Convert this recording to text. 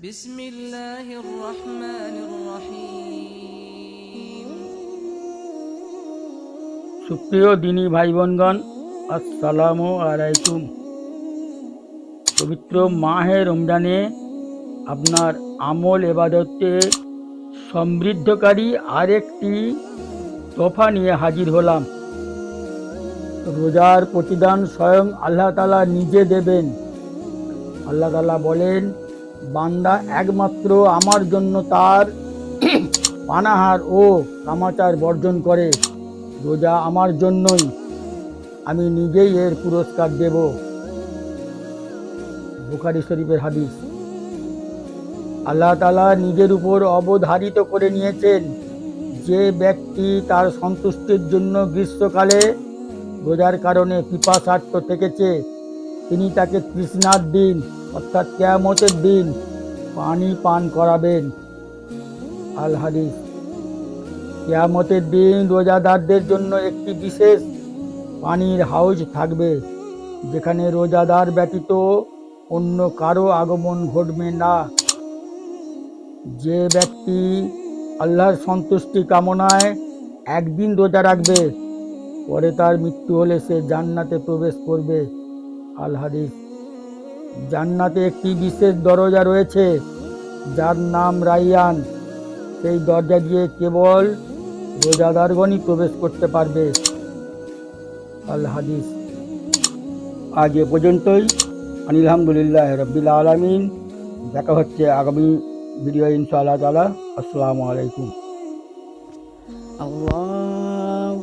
بسم الله الرحمن الرحيم সুপ্রিয় দিনী ভাই বোনগণ আসসালামু আলাইকুম পবিত্র মাহে রমজানে আপনার আমল এবাদতে সমৃদ্ধকারী আরেকটি তোফা নিয়ে হাজির হলাম রোজার প্রতিদান স্বয়ং আল্লাহ তালা নিজে দেবেন আল্লাহ তালা বলেন বান্দা একমাত্র আমার জন্য তার পানাহার ও কামাচার বর্জন করে। রোজা আমার জন্যই। আমি নিজেই এর পুরস্কার দেব। বুখারি শরীফের হাদিস। আল্লাহ তালা নিজের উপর অবধারিত করে নিয়েছেন যে ব্যক্তি তার সন্তুষ্টির জন্য গ্রীষ্মকালে রোজার কারণে পিপাসার্থ থেকেছে, তিনি তাকে তৃষ্ণার দিন অর্থাৎ কেয়ামতের দিন পানি পান করাবেন। আল হাদিস, কেয়ামতের দিন রোজাদারদের জন্য একটি বিশেষ পানির হাউজ থাকবে, যেখানে রোজাদার ব্যতীত অন্য কারও আগমন ঘটবে না। যে ব্যক্তি আল্লাহর সন্তুষ্টি কামনায় একদিন রোজা রাখবে, পরে তার মৃত্যু হলে সে জান্নাতে প্রবেশ করবে। আল হাদিস জান্নাতে একটি বিশেষ দরজা রয়েছে, যার নাম রাইয়ান। সেই দরজা দিয়ে কেবল রোজাদারগণই প্রবেশ করতে পারবে। আল হাদিস। আজ এ পর্যন্তই। আলহামদুলিল্লাহ রব্বিল আলমিন। দেখা হচ্ছে আগামী ভিডিও ইনশাআল্লাহ তালা আসসালামু আলাইকুম। আল্লাহ